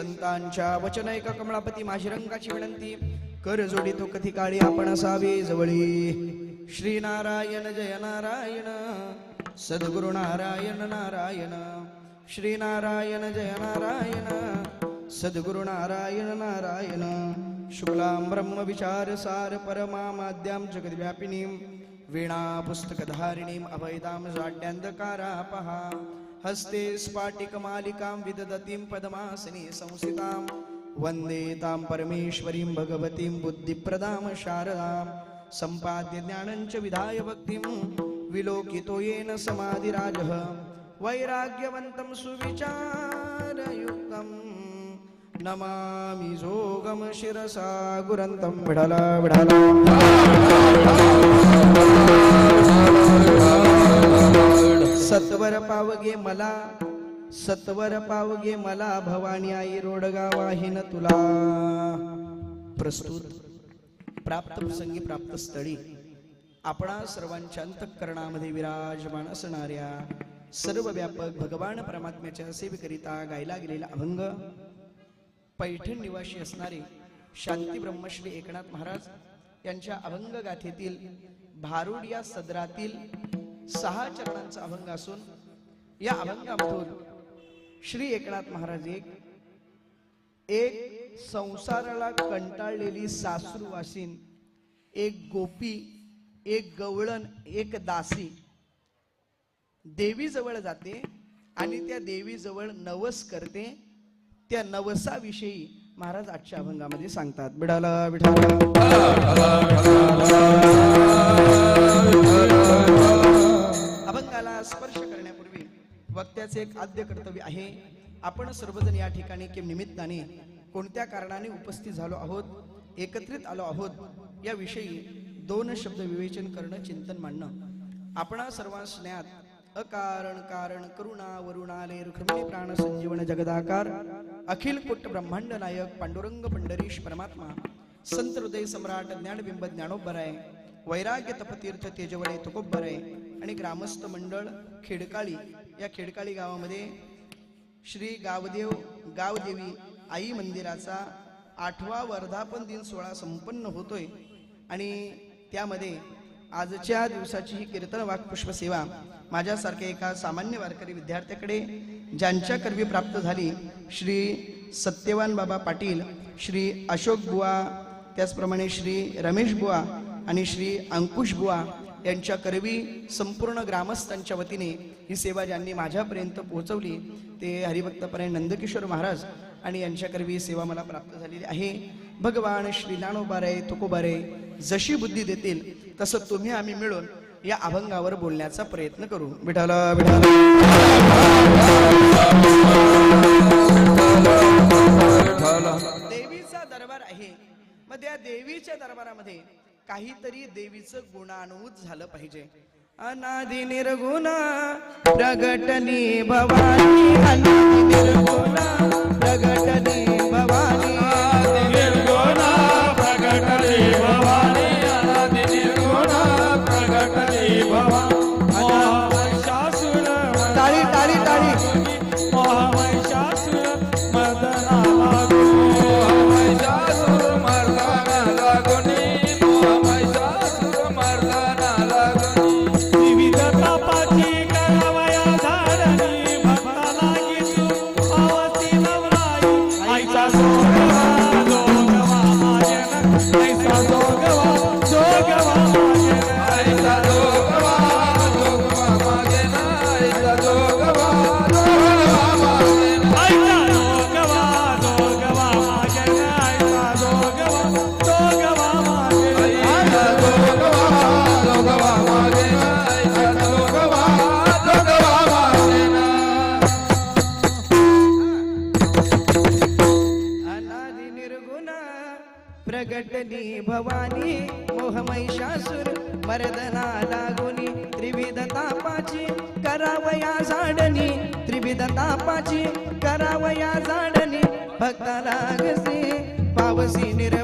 संतांच्या वचन ऐक कमळापती माझी रंगाची विनंती. कर जोडी तो कधी काळी आपण असावी जवळी. श्री नारायण जय नारायण. सद्गुरु नारायण नारायण. श्री नारायण जय नारायण. सद्गुरु नारायण नारायण. शुक्लां ब्रह्म विचार सार परमा जगद्व्यापिनीं. वीणा पुस्तकधारिणीं अभयदां जाड्यान्धकारापहा हस्ते स्फाटिकमालिकां विदधतीं पद्मासने संस्थितां। वन्दे तां परमेश्वरीं भगवतीं बुद्धिप्रदां शारदां। सम्पाद्य ज्ञानञ्च विधाय भक्तिं विलोकितो येन समाधिराजः। वैराग्यवन्तं सुविचारयुक्तम् नमामि जोगम शिरसा गुरन्तं विढला विढला सत्वर पावगे मला सत्वर पावगे मला भवानी आई रोडगा वाहिन तुला. प्रस्तुत प्राप्त प्रसंगी प्राप्त स्थळी आपणा सर्वांच्या अंतःकरणामध्ये विराजमान असणाऱ्या सर्व व्यापक भगवान परमात्म्याच्या सेवेकरिता गायला गेलेला अभंग पैठण निवासी असणारे शांती ब्रह्मश्री एकनाथ महाराज यांच्या अभंग गाथेतील भारुड या सदरातील सहा चरणांचा अभंग असून या अभंगामधून श्री एकनाथ महाराज एक एक संसाराला कंटाळलेली सासरू वासीन एक गोपी एक गवळण एक दासी. देवीजवळ जाते आणि त्या देवीजवळ नवस करते. त्या नवसाविषयी महाराज आजच्या अभंगामध्ये सांगतात. बिडाला बिडाला. अभंगाला स्पर्श करण्यापूर्वी वक्त्याचे एक आद्य कर्तव्य आहे. आपण सर्वजण या ठिकाणी किंवा निमित्ताने कोणत्या कारणाने उपस्थित झालो आहोत एकत्रित आलो आहोत याविषयी दोन शब्द विवेचन करणं चिंतन मांडणं. आपणा सर्वांस अकारण कारण करुणा वरुणाले रुक्मिणी प्राण संजीवन जगदाकार अखिल कुट ब्रह्मांड नायक पांडुरंग पंढरीश परमात्मा संत हृदय सम्राट ज्ञानबिंब ज्ञानोबराय वैराग्य तपतीर्थ तेजवडे आहे आणि ग्रामस्थ मंडळ खेडकाळी या खेडकाळी गावामध्ये श्री गावदेव गावदेवी आई मंदिराचा आठवा वर्धापन दिन सोहळा संपन्न होतोय. आणि त्यामध्ये आजच्या दिवसाची ही कीर्तन वाक पुष्प सेवा माझ्यासारख्या एका सामान्य वारकरी विद्यार्थ्याकडे ज्यांच्या कर्वी प्राप्त झाली श्री सत्यवान बाबा पाटील श्री अशोक बुवा त्याचप्रमाणे श्री रमेश बुवा आणि श्री अंकुश बुवा यांच्या करवी संपूर्ण ग्रामस्थांच्या वतीने ही सेवा ज्यांनी माझ्यापर्यंत पोहोचवली ते हरिभक्तपरायण नंदकिशोर महाराज आणि यांच्या करवी ही सेवा मला प्राप्त झालेली आहे. भगवान श्री ज्ञानोबारे तुकोबारे जशी बुद्धी देतील तसं तुम्ही आम्ही मिळून या अभंगावर बोलण्याचा प्रयत्न करू. विठाला. विठाला. देवीचा दरबार आहे. मग त्या देवीच्या दरबारामध्ये काहीतरी देवीचं गुणानुभूत झालं पाहिजे. अनादि निर्गुण प्रगटनी भवानी अनादि निर्गुण प्रगटनी भवानी. निर्गुणा भवानी अनादि निर्गुणा भवानी. महामहिषासुर टाळी टाळी टाळी light. प्रगटनी भवानी मोहमैषासुर मर्दना लागुनी त्रिविध तापाची करावया झाडणी त्रिविध तापाची करावया झाडणी भक्ता गसे पावसी निर